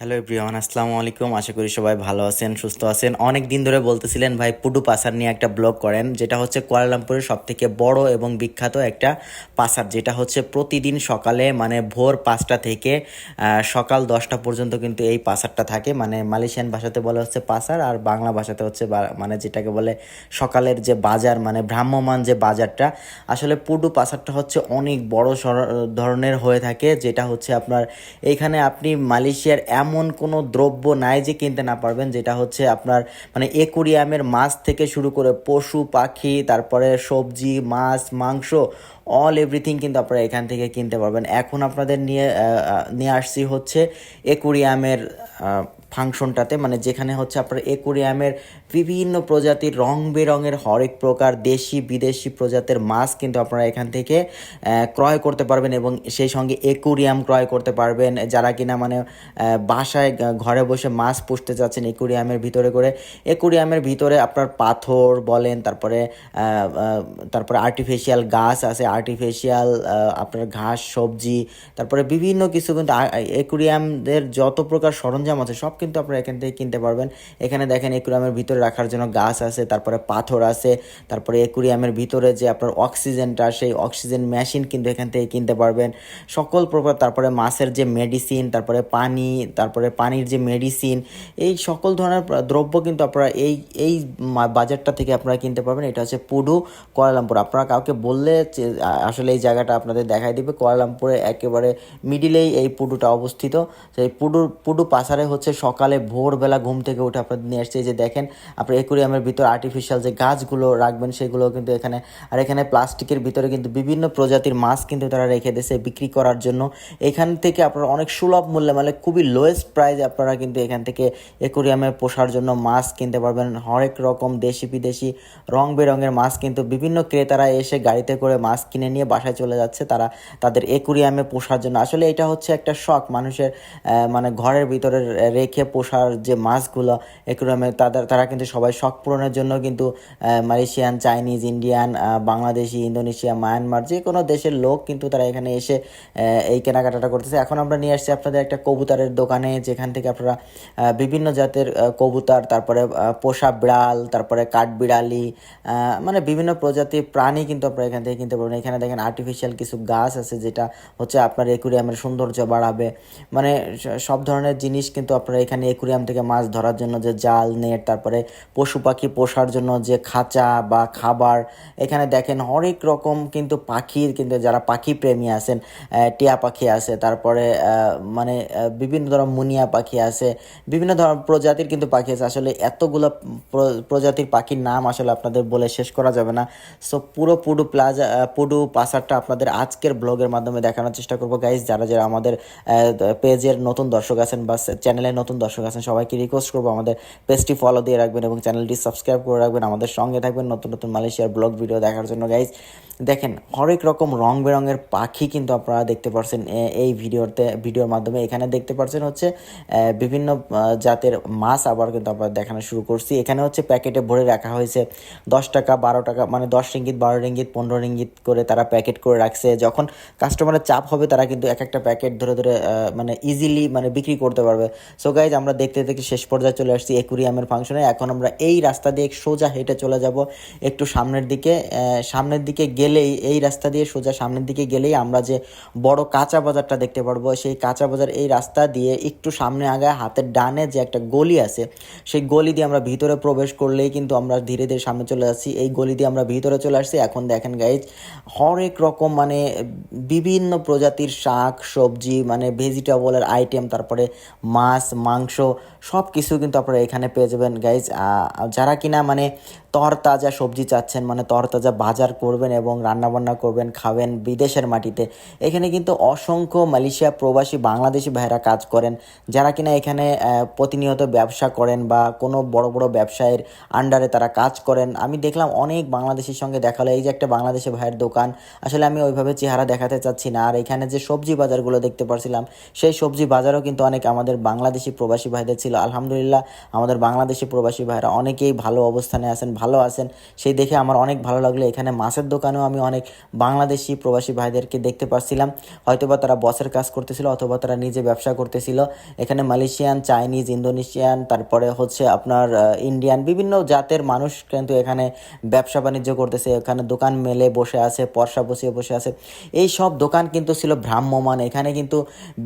Hello everyone আসসালামু আলাইকুম। আশা করি সবাই ভালো আছেন, সুস্থ আছেন। অনেক দিন ধরে বলতেছিলেন, ভাই, পুডু পাসার নিয়ে একটা ব্লগ করেন, যেটা হচ্ছে কুয়ালালামপুরের সব থেকে বড় এবং বিখ্যাত একটা পাসার, যেটা হচ্ছে প্রতিদিন সকালে মানে ভোর পাঁচটা থেকে সকাল দশটা পর্যন্ত কিন্তু এই পাসারটা থাকে। মানে মালয়েশিয়ান ভাষাতে বলে হচ্ছে পাসার, আর বাংলা ভাষাতে হচ্ছে মানে যেটাকে বলে সকালের যে বাজার মানে ভ্রাম্যমান যে বাজারটা। আসলে পুডু পাসারটা হচ্ছে অনেক বড় ধরনের হয়ে থাকে, যেটা হচ্ছে আপনার এইখানে আপনি মালয়েশিয়ার এমন কোনো দ্রব্য নাই যে কিনতে না পারবেন, যেটা হচ্ছে আপনার মানে একুরিয়ামের মাছ থেকে শুরু করে পশু, পাখি, তারপরে সবজি, মাছ, মাংস অল এভরিথিং কিন্তু আপনারা এখান থেকে কিনতে পারবেন। এখন আপনাদের নিয়ে নিয়ে আসছি হচ্ছে একুরিয়ামের ফাংশনটাতে মানে যেখানে হচ্ছে আপনার একুরিয়ামের বিভিন্ন প্রজাতির রং বেরঙের হরেক প্রকার দেশি, বিদেশি প্রজাতির মাছ কিন্তু আপনারা এখান থেকে ক্রয় করতে পারবেন এবং সেই সঙ্গে একুরিয়াম ক্রয় করতে পারবেন। যারা কিনা মানে বাসায় ঘরে বসে মাছ পুষতে চাচ্ছেন একুরিয়ামের ভিতরে করে একুরিয়ামের ভিতরে আপনার পাথর বলেন, তারপরে তারপরে আর্টিফিশিয়াল গাছ আছে আর্টিফিশিয়াল আপনার ঘাস, সবজি, তারপরে বিভিন্ন কিছু কিন্তু একুরিয়ামদের যত প্রকার সরঞ্জাম আছে, সব কিন্তু আপনারা এখান থেকে কিনতে পারবেন। এখানে দেখেন একুরিয়ামের ভিতরে রাখার জন্য গাছ আছে, তারপরে পাথর আছে, তারপরে একুরিয়ামের ভিতরে যে আপনার অক্সিজেনটা, সেই অক্সিজেন মেশিন কিন্তু এখান থেকে কিনতে পারবেন। সকল প্রকার, তারপরে মাছের যে মেডিসিন তারপরে পানি, তারপরে পানির যে মেডিসিন এই সকল ধরনের দ্রব্য কিন্তু আপনারা এই এই বাজারটা থেকে আপনারা কিনতে পারবেন। এটা হচ্ছে পুডু, কোয়ালালামপুর। আপনারা কাউকে বললে আসলে এই জায়গাটা আপনাদের দেখাই দিবে। কোয়ালালামপুরে একেবারে মিডিলেই এই পুডুটা অবস্থিত। সেই পুডু পুডু পাসারে হচ্ছে সকালে ভোরবেলা ঘুম থেকে উঠে আপনাদের নিয়ে আসছে। এই যে দেখেন, আপনার একুরিয়ামের ভিতর আর্টিফিশিয়াল যে গাছগুলো রাখবেন সেগুলো কিন্তু এখানে, আর এখানে প্লাস্টিকের ভিতরে কিন্তু বিভিন্ন প্রজাতির মাছ কিন্তু তারা রেখে দিয়েছে বিক্রি করার জন্য। এখান থেকে আপনারা অনেক সুলভ মূল্যে মানে খুবই লোয়েস্ট প্রাইসে আপনারা কিন্তু এখান থেকে একুরিয়ামে পোষার জন্য মাছ কিনতে পারবেন। হরেক রকম দেশি বিদেশি রং বেরঙের মাছ কিন্তু বিভিন্ন ক্রেতারা এসে গাড়িতে করে মাছ কিনে নিয়ে বাসায় চলে যাচ্ছে। তারা তাদের একুরিয়ামে পোষার জন্য। আসলে এটা হচ্ছে একটা শখ মানুষের মানে ঘরের ভিতরে রেখে পোষার যে মাছগুলো একুরিয়ামে তাদের, তারা কিন্তু সবাই শখ পূরণের জন্য কিন্তু Malaysian, Chinese, Indian Bangladeshi, Indonesia, Myanmar যে কোনো দেশের লোক কিন্তু তারা এখানে এসে এই কেনাকাটাটা করতেছে। এখন আমরা নিয়ে আসছি আপনাদের একটা কবুতরের দোকানে, যেখান থেকে আপনারা বিভিন্ন জাতের কবুতর, তারপরে পোষা বিড়াল, তারপরে কাঠবিড়ালি মানে বিভিন্ন প্রজাতির প্রাণী কিন্তু আপনারা এখান থেকে কিনতে পারবেন। এখানে দেখেন আর্টিফিশিয়াল কিছু গাছ আছে, যেটা হচ্ছে আপনার একুরিয়ামের সৌন্দর্য বাড়াবে। মানে সব ধরনের জিনিস কিন্তু আপনারা এখানে একুরিয়াম থেকে মাছ ধরার জন্য যে জাল, নেট, তারপরে পশু পাখি পোষার জন্য যে খাঁচা বা খাবার, এখানে দেখেন হরেক রকম কিন্তু পাখির কিন্তু যারা পাখি প্রেমী আছেন টিয়া পাখি আছে, তারপরে মানে বিভিন্ন ধরনের মুনিয়া পাখি আছে, বিভিন্ন ধরনের প্রজাতির কিন্তু পাখি আছে। আসলে এতগুলো প্র- প্রজাতির পাখির নাম আসলে আপনাদের বলে শেষ করা যাবে না। সো পুরো পুডু প্লাজা পুডু পাসারটা আপনাদের আজকের ব্লগের মাধ্যমে দেখানোর চেষ্টা করব। গাইজ যারা যারা আমাদের পেজের নতুন দর্শক আছেন বা চ্যানেলের নতুন দর্শক আছেন, সবাইকে রিকোয়েস্ট করব আমাদের পেজটি ফলো দিয়ে রাখবেন এবং চ্যানেলটি সাবস্ক্রাইব করে রাখবেন। আমাদের সঙ্গে থাকবেন নতুন নতুন মালয়েশিয়ার ব্লগ ভিডিও দেখার জন্য। গাইজ দেখেন, হরেক রকম রং বেরঙের পাখি কিন্তু আপনারা দেখতে পাচ্ছেন এ- এই ভিডিওতে, ভিডিওর মাধ্যমে। এখানে দেখতে পাচ্ছেন হচ্ছে বিভিন্ন জাতের মাছ আবার কিন্তু আমরা দেখানো শুরু করছি। এখানে হচ্ছে প্যাকেটে ভরে রাখা হয়েছে দশ টাকা, বারো টাকা মানে দশ রিঙ্গিত, বারো রিঙ্গিত, পনেরো রিঙ্গিত করে তারা প্যাকেট করে রাখছে। যখন কাস্টমারের চাপ হবে, তারা কিন্তু এক একটা প্যাকেট ধরে ধরে মানে ইজিলি মানে বিক্রি করতে পারবে। সো গাইজ আমরা দেখতে দেখতে শেষ পর্যায়ে চলে আসছি একুরিয়ামের ফাংশনে এখন আমরা এই রাস্তা দিয়ে সোজা হেঁটে চলে যাব একটু সামনের দিকে। সামনের দিকে গেলেই, এই রাস্তা দিয়ে সোজা সামনের দিকে গেলেই আমরা যে বড় কাঁচা বাজারটা দেখতে পারব, সেই কাঁচা বাজার এই রাস্তা দিয়ে একটু সামনে আগায় হাতের ডানে যে একটা গলি আছে, সেই গলি দিয়ে আমরা ভিতরে প্রবেশ করলেই কিন্তু আমরা ধীরে ধীরে সামনে চলে যাচ্ছি। এই গলি দিয়ে আমরা ভিতরে চলে আসছি। এখন দেখেন গাইজ হরেক রকম মানে বিভিন্ন প্রজাতির শাক, সবজি মানে ভেজিটেবলের আইটেম তারপরে মাছ, মাংস সব কিছু কিন্তু আপনারা এখানে পেয়ে যাবেন। গাইজ যারা কিনা মানে তরতাজা সবজি চাচ্ছেন মানে তরতাজা বাজার করবেন এবং রান্নাবান্না করবেন, খাবেন বিদেশের মাটিতে, এখানে কিন্তু অসংখ্য মালয়েশিয়া প্রবাসী বাংলাদেশি ভাইরা কাজ করেন। যারা কিনা এখানে প্রতিনিয়ত ব্যবসা করেন বা কোনো বড় বড় ব্যবসায়ের আন্ডারে তারা কাজ করেন। আমি দেখলাম অনেক বাংলাদেশির সঙ্গে দেখা হলো, এই যে একটা বাংলাদেশি ভাইয়ের দোকান। আসলে আমি ওইভাবে চেহারা দেখাতে চাচ্ছি না। আর এখানে যে সবজি বাজারগুলো দেখতে পারছিলাম, সেই সবজি বাজারও কিন্তু অনেক আমাদের বাংলাদেশি প্রবাসী ভাইদের ছিল। আলহামদুলিল্লাহ, আমাদের বাংলাদেশি প্রবাসী ভাইরা অনেকেই ভালো অবস্থানে আছেন, ভালো আছেন। সেই দেখে আমার অনেক ভালো লাগল। এখানে মাছের দোকানেও আমি অনেক বাংলাদেশি প্রবাসী ভাইদেরকে দেখতে পাচ্ছিলাম হয়তোবা তারা বসের কাজ করতেছিল অথবা তারা নিজে ব্যবসা করতেছিল। এখানে মালয়েশিয়ান, চাইনিজ, ইন্দোনেশিয়ান, তারপরে হচ্ছে আপনার ইন্ডিয়ান বিভিন্ন জাতের মানুষ কিন্তু এখানে ব্যবসা বাণিজ্য করতেছে। এখানে দোকান মেলে বসে আছে, পর্সা বসিয়ে বসে আছে। এই সব দোকান কিন্তু ছিল ভ্রাম্যমান এখানে কিন্তু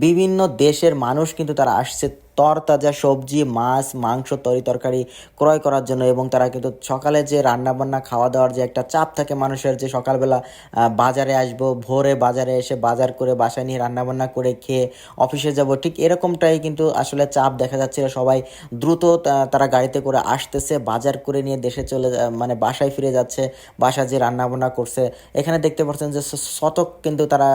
বিভিন্ন দেশের মানুষ কিন্তু তারা আসছে তরতাজা সবজি, মাছ, মাংস তরি তরকারি ক্রয় করার জন্য এবং তারা কিন্তু সকালে যে রান্না বান্না খাওয়া দাওয়ার যে একটা চাপ থাকে মানুষের যে সকালবেলা বাজারে আসব, ভোরে বাজারে এসে বাজার করে বাসায় নিয়ে রান্নাবান্না করে খেয়ে অফিসে যাব, ঠিক এরকমটাই কিন্তু আসলে চাপ দেখা যাচ্ছিল সবাই দ্রুত তারা গাড়িতে করে আসতেছে, বাজার করে নিয়ে দেশে চলে মানে বাসায় ফিরে যাচ্ছে বাসা যে রান্নাবান্না করছে। এখানে দেখতে পাচ্ছেন যে শতক কিন্তু তারা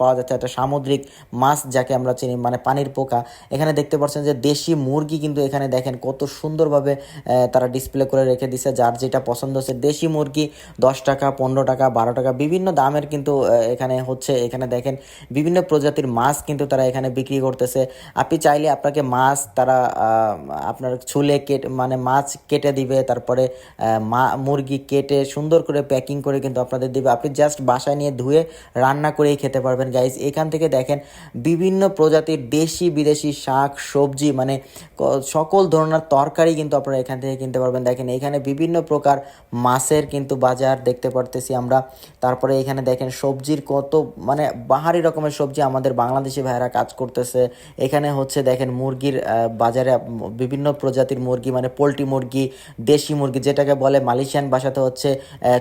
পাওয়া যাচ্ছে একটা সামুদ্রিক মাছ, যাকে আমরা চিনি মানে পানির পোকা। এখানে দেখতে পাচ্ছেন যে দেশি মুরগি কিন্তু এখানে দেখেন কত সুন্দরভাবে তারা ডিসপ্লে করে রেখে দিছে। যার যেটা পছন্দ হচ্ছে দেশি মুরগি, দশ টাকা, পনেরো টাকা, বারো টাকা, বিভিন্ন দামের কিন্তু এখানে হচ্ছে, এখানে দেখেন বিভিন্ন প্রজাতির মাছ কিন্তু তারা এখানে বিক্রি করতেছে। আপনি চাইলে আপনাকে মাছ তারা আপনার ছুলে কেটে মানে মাছ কেটে দিবে, তারপরে মা, মুরগি কেটে সুন্দর করে প্যাকিং করে কিন্তু আপনাদের দিবে। আপনি জাস্ট বাসায় নিয়ে ধুয়ে রান্না করেই খেতে পারবেন। গাইজ এখান থেকে দেখেন বিভিন্ন প্রজাতির দেশি বিদেশি শাক সবজি মানে সকল ধরনের তরকারি কিন্তু আপনারা এখান থেকে কিনতে পারবেন। দেখেন, এখানে বিভিন্ন প্রকার মাছের কিন্তু বাজার দেখতে পারতেছি আমরা। তারপরে এখানে দেখেন, সবজির কত মানে বাহারি রকমের সবজি আমাদের বাংলাদেশি ভাইয়েরা কাজ করতেছে। এখানে হচ্ছে দেখেন, মুরগির বাজারে বিভিন্ন প্রজাতির মুরগি মানে পোলট্রি মুরগি, দেশি মুরগি, যেটাকে বলে মালয়েশিয়ান ভাষাতে হচ্ছে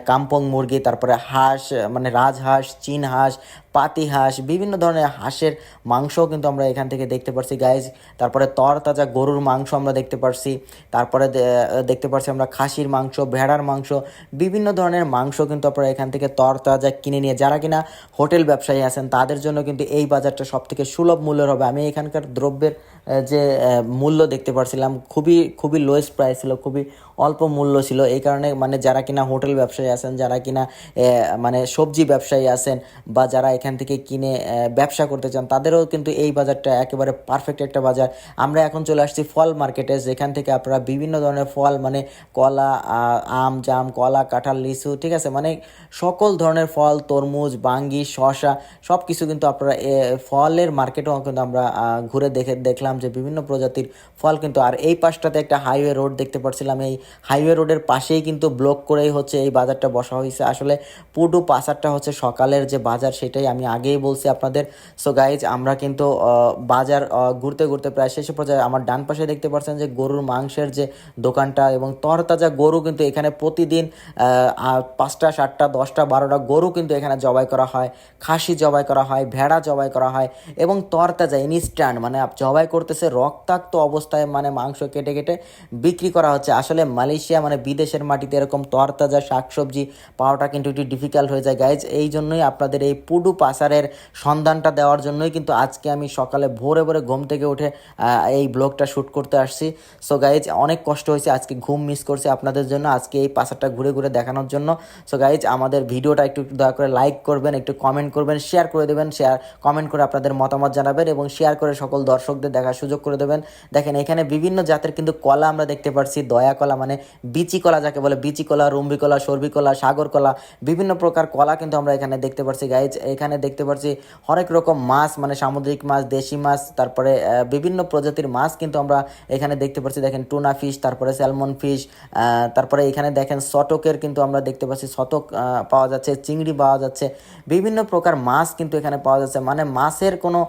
কাম্পং মুরগি, তারপরে হাঁস মানে রাজহাঁস চীন হাঁস পাতি হাঁস, বিভিন্ন ধরনের হাঁসের মাংসও কিন্তু আমরা এখান থেকে দেখতে পারছি গাইজ তারপরে তরতাজা গরুর মাংস আমরা দেখতে পারছি। তারপরে দেখতে পারছি আমরা খাসির মাংস, ভেড়ার মাংস, বিভিন্ন ধরনের মাংস কিন্তু আপনারা এখান থেকে তরতাজা কিনে নিয়ে, যারা কিনা হোটেল ব্যবসায়ী আছেন, তাদের জন্য কিন্তু এই বাজারটা সব থেকে সুলভ মূল্যের হবে। আমি এখানকার দ্রব্যের যে মূল্য দেখতে পারছিলাম, খুবই খুবই লোয়েস্ট প্রাইস ছিল, খুবই অল্প মূল্য ছিল। এই কারণে মানে যারা কিনা হোটেল ব্যবসায়ী আছেন, যারা কিনা মানে সবজি ব্যবসায়ী আছেন, বা যারা এখান থেকে কিনে ব্যবসা করতে চান, তাদেরও কিন্তু এই বাজারটা একেবারে পারফেক্ট একটা বাজার। আমরা এখন চলে আসছি ফল মার্কেটে, যেখান থেকে আপনারা বিভিন্ন ধরনের ফল মানে কলা আম, জাম, কলা, কাঁঠাল, লিচু, ঠিক আছে? মানে সকল ধরনের ফল, তরমুজ, বাঙ্গি, শসা সব কিছু কিন্তু আপনারা ফলের মার্কেটেও কিন্তু আমরা ঘুরে দেখে, দেখলাম যে বিভিন্ন প্রজাতির ফল কিন্তু। আর এই পাশটাতে একটা হাইওয়ে রোড দেখতে পাচ্ছিলাম এই হাইওয়ে রোডের পাশেই কিন্তু ব্লক করেই হচ্ছে এই বাজারটা বসা হয়েছে আসলে পুডু পাসারটা হচ্ছে সকালের যে বাজার, সেটাই আমি আগেই বলছি আপনাদের। সো গাইজ আমরা কিন্তু বাজার ঘুরতে ঘুরতে প্রায় শেষে পর্যায়ে আমার ডান পাশে দেখতে পাচ্ছেন যে গরুর মাংসের যে দোকানটা এবং তরতাজা গরু কিন্তু এখানে প্রতিদিন পাঁচটা, সাতটা, দশটা, বারোটা গরু কিন্তু এখানে জবাই করা হয়। খাসি জবাই করা হয়, ভেড়া জবাই করা হয় এবং তরতাজা ইনস্ট্যান্ট মানে জবাই করতেছে রক্তাক্ত অবস্থায় মানে মাংস কেটে কেটে বিক্রি করা হচ্ছে। আসলে মালয়েশিয়া মানে বিদেশের মাটিতে এরকম তরতাজা শাকসবজি পাওয়াটা কিন্তু একটু ডিফিকাল্ট হয়ে যায়। গাইজ এই জন্যই আপনাদের এই পুডু পাসারের সন্ধানটা দেওয়ার জন্যই কিন্তু আজকে আমি সকালে ভোরে ভোরে ঘুম থেকে উঠে এই ব্লগটা শ্যুট করতে আসছি। সো গাইজ অনেক কষ্ট হয়েছে, আজকে ঘুম মিস করছে আপনাদের জন্য আজকে এই পাসারটা ঘুরে ঘুরে দেখানোর জন্য। সো গাইজ আমাদের ভিডিওটা একটু দয়া করে লাইক করবেন, একটু কমেন্ট করবেন শেয়ার করে দেবেন শেয়ার কমেন্ট করে আপনাদের মতামত জানাবেন এবং শেয়ার করে সকল দর্শকদের দেখার সুযোগ করে দেবেন। দেখেন, এখানে বিভিন্ন জাতের কিন্তু কলা আমরা দেখতে পাচ্ছি দয়া কলা মানে বিচি কলা যাকে বলে, বিচি কলা, রুম্বি কলা, সর্বি কলা, সাগর কলা, বিভিন্ন প্রকার কলা কিন্তু আমরা এখানে দেখতে পাচ্ছি গাইজ এখানে দেখতে পাচ্ছি অনেক রকম মাছ মানে সামুদ্রিক মাছ, দেশি মাছ, তারপরে বিভিন্ন প্রজাতির মাছ কিন্তু আমরা এখানে দেখতে পাচ্ছি দেখেন টুনা ফিশ, তারপরে স্যালমন ফিশ তারপরে এখানে দেখেন শতকের কিন্তু আমরা দেখতে পাচ্ছি শতক পাওয়া যাচ্ছে, চিংড়ি পাওয়া যাচ্ছে। বিভিন্ন প্রকার মাছ কিন্তু এখানে পাওয়া যাচ্ছে। মানে মাছের কোনো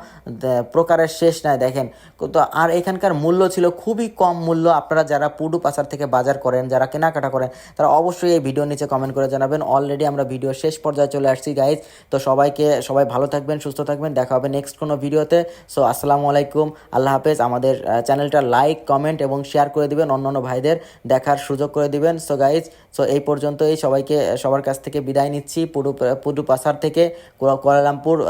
প্রকারের শেষ নাই, দেখেন। তো আর এখানকার মূল্য ছিল খুবই কম মূল্য। আপনারা যারা পুডু পাচার থেকে বাজার করেন, যারা কেনাকাটা করেন, তারা অবশ্যই এই ভিডিও নিচে কমেন্ট করে জানাবেন। অলরেডি আমরা ভিডিও শেষ পর্যায়ে চলে আসছি গাইজ তো সবাইকে সবাই ভালো থাকবেন, সুস্থ থাকবেন। দেখা হবে নেক্সট কোনো ভিডিওতে। সো আসসালামু আলাইকুম। আল্লাহ হাফেজ। আমাদের চ্যানেলটা লাইক কমেন্ট এবং শেয়ার করে দিবেন অন্যান্য ভাইদের। দেখার সুযোগ করে দিবেন। সো গাইজ সো এই পর্যন্তই। সবাইকে, সবার কাছ থেকে বিদায় নিচ্ছি পুডু পুডু পাসার থেকে কুয়া- কুয়ালালামপুর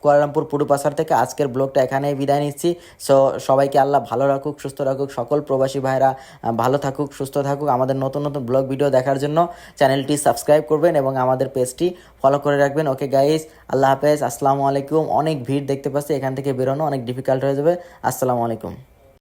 কুয়ালালামপুর পুডু পাসার থেকে। আজকের ব্লগটা এখানেই বিদায় নিচ্ছি। সো সবাইকে আল্লাহ ভালো রাখুক, সুস্থ রাখুক। সকল প্রবাসী ভাইরা ভালো থাকুক, সুস্থ থাকুক। আমাদের নতুন নতুন ব্লগ, ভিডিও দেখার জন্য চ্যানেলটি সাবস্ক্রাইব করবেন এবং আমাদের পেজটি ফলো করে রাখবেন। ওকে গাইস আল্লাহ হাফেজ, আসসালামু আলাইকুম। অনেক ভিড় দেখতে পাচ্ছি, এখান থেকে বেরোনো অনেক ডিফিকাল্ট হয়ে যাবে। আসসালামু আলাইকুম।